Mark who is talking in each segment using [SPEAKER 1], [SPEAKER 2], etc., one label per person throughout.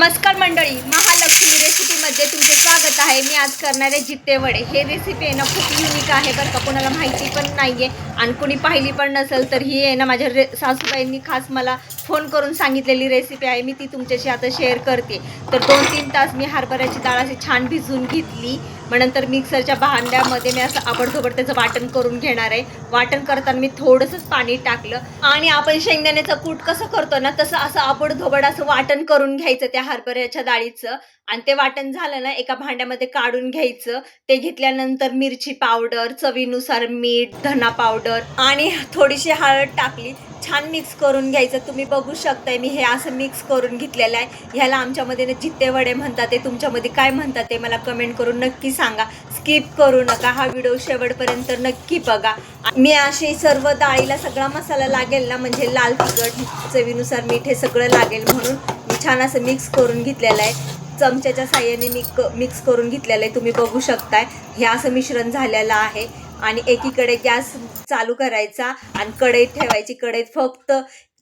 [SPEAKER 1] नमस्कार मंडळी महालक्ष्मी रेसिपीमध्ये तुमचे स्वागत आहे. मी आज करणार आहे जित्ते वडे. हे रेसिपी आहे ना खूप युनिक आहे बरं का. कोणाला माहिती पण नाही आहे आणि कोणी पाहिली पण नसेल तर ही आहे ना माझ्या रे सासूबाईंनी खास मला फोन करून सांगितलेली रेसिपी आहे मी ती तुमच्याशी आता शेअर करते. तर दोन तीन तास मी हरभऱ्याची डाळ अशी छान भिजवून घेतली. मग नंतर मिक्सरच्या भांड्यामध्ये मी असं आबडधोबड त्याचं वाटण करून घेणार आहे. वाटण करताना मी थोडंसंच पाणी टाकलं. आणि आपण शेंगदाण्याचं कूट कसं करतो ना तसं असं आबडधोबड असं वाटण करून घ्यायचं त्या हरभऱ्याच्या डाळीचं. आणि ते वाटण झालं ना एका भांड्यामध्ये काढून घ्यायचं. ते घेतल्यानंतर मिरची पावडर चवीनुसार मीठ धना पावडर आणि थोडीशी हळद टाकली. छान मिक्स करून घ्यायचं. तुम्ही बघू शकताय मी हे असं मिक्स करून घेतलेलं आहे. ह्याला आमच्यामध्ये ना जित्ते वडे म्हणतात ते तुमच्यामध्ये काय म्हणतात ते मला कमेंट करून नक्की सांगा. स्किप करू नका हा व्हिडिओ शेवटपर्यंत नक्की बघा. मी असे सर्व डाळीला सगळा मसाला लागेल ना म्हणजे लाल तिखट चवीनुसार मीठ हे सगळं लागेल म्हणून मी छान असं मिक्स करून घेतलेलं आहे. चमच्याच्या साह्याने मी मिक्स करून घेतलेलं आहे तुम्ही बघू शकताय. हे असं मिश्रण झालेलं आहे. आणि एकीकडे गॅस चालू करायचा आणि कढईत ठेवायची. कढईत फक्त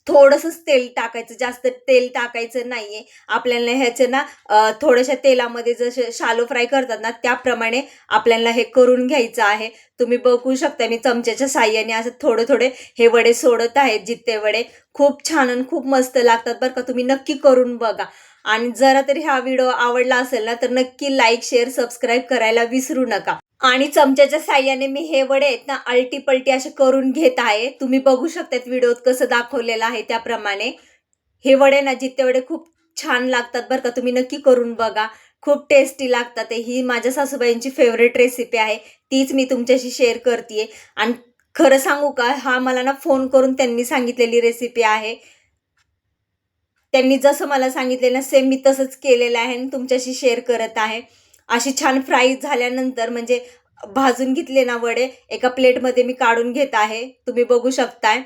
[SPEAKER 1] थोडंसंच तेल टाकायचं. जास्त तेल टाकायचं नाहीये. आपल्याला ह्याचं ना थोड्याशा तेलामध्ये जसे शालो फ्राय करतात ना त्याप्रमाणे आपल्याला हे करून घ्यायचं आहे. तुम्ही बघू शकता मी चमच्याच्या साह्याने असं थोडे थोडे हे वडे सोडत आहेत जित्ते वडे. खूप छान आणि खूप मस्त लागतात बरं का. तुम्ही नक्की करून बघा. आणि जरा तरी हा व्हिडिओ आवडला असेल ना तर नक्की लाईक शेअर सबस्क्राईब करायला विसरू नका. आणि चमच्याच्या साह्याने मी हे वडे आहेत ना अल्टी पलटी असे करून घेत आहे. तुम्ही बघू शकतात व्हिडिओत कसं दाखवलेलं आहे त्याप्रमाणे. हे वडे ना जिते वडे खूप छान लागतात बरं का तुम्ही नक्की करून बघा. खूप टेस्टी लागतात ही. माझ्या सासूबाईंची फेवरेट रेसिपी आहे. तीच मी तुमच्याशी शेअर करते आणि खरं सांगू का हा मला ना फोन करून त्यांनी सांगितलेली रेसिपी आहे. त्यांनी जसं मला सांगितले ना सेम मी तसंच केलेलं आहे आणि तुमच्याशी शेअर करत आहे. अशी छान फ्राय झाल्यानंतर म्हणजे भाजून घेतले ना वडे एका प्लेटमध्ये मी काढून घेत आहे. तुम्ही बघू शकताय.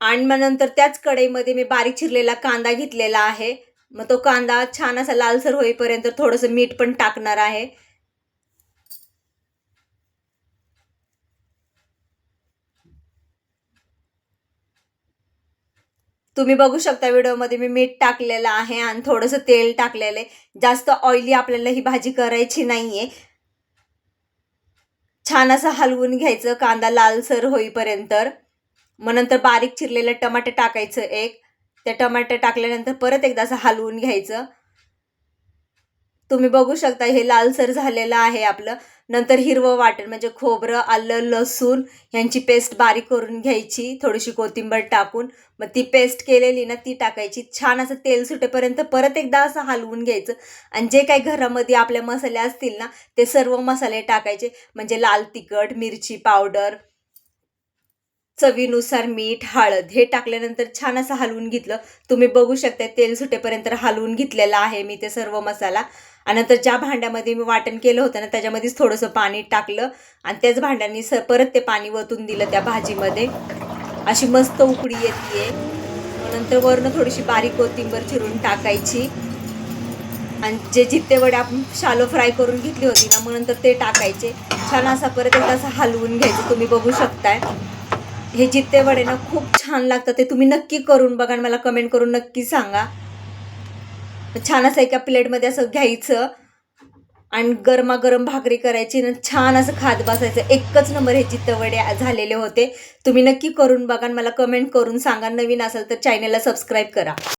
[SPEAKER 1] आणि मग नंतर त्याच कढईमध्ये मी बारीक चिरलेला कांदा घेतलेला आहे. मग तो कांदा छान असा लालसर होईपर्यंत थोडंसं मीठ पण टाकणार आहे. तुम्ही बघू शकता व्हिडिओमध्ये मी मीठ टाकलेलं आहे आणि थोडंसं तेल टाकलेलं आहे. जास्त ऑइली आपल्याला ही भाजी करायची नाही आहे छान असं हलवून घ्यायचं कांदा लालसर होईपर्यंत. मग नंतर बारीक चिरलेलं टमाटे टाकायचं एक. त्या टमाटे टाकल्यानंतर परत एकदा असं हलवून घ्यायचं. तुम्ही बघू शकता हे लालसर झालेलं आहे आपलं. नंतर हिरवं वाटण म्हणजे खोबरं आलं लसूण ह्यांची पेस्ट बारीक करून घ्यायची थोडीशी कोथिंबीर टाकून. मग ती पेस्ट केलेली ना ती टाकायची. छान असं तेल सुटेपर्यंत परत एकदा असं हलवून घ्यायचं. आणि जे काही घरामध्ये आपल्या मसाले असतील ना ते सर्व मसाले टाकायचे. म्हणजे लाल तिखट मिरची पावडर चवीनुसार मीठ हळद हे टाकल्यानंतर छान असं हलवून घेतलं. तुम्ही बघू शकता तेल सुटेपर्यंत हलवून घेतलेलं आहे मी ते सर्व मसाला. आणि नंतर ज्या भांड्यामध्ये मी वाटण केलं होतं ना त्याच्यामध्येच थोडंसं पाणी टाकलं. आणि त्याच भांड्यांनी स परत ते पाणी वतून दिलं त्या भाजीमध्ये. अशी मस्त उकडी येते नंतर वरनं थोडीशी बारीक कोथिंबीर चिरून टाकायची. आणि जे जित्ते वडे आपण शालो फ्राय करून घेतली होती ना मग नंतर ते टाकायचे. छान असा परत एकदा असं हलवून घ्यायचं तुम्ही बघू शकताय. हे जित्ते वडे ना खूप छान लागतात ते तुम्ही नक्की करून बघा आणि मला कमेंट करून नक्की सांगा. छान असं एका प्लेटमध्ये असं घ्यायचं आणि गरमागरम भाकरी करायची आणि छान असं खात बसायचं. एकच नंबर हे चित्तवडे झालेले होते. तुम्ही नक्की करून बघा आणि मला कमेंट करून सांगा. नवीन असेल तर चॅनलला सबस्क्राईब करा.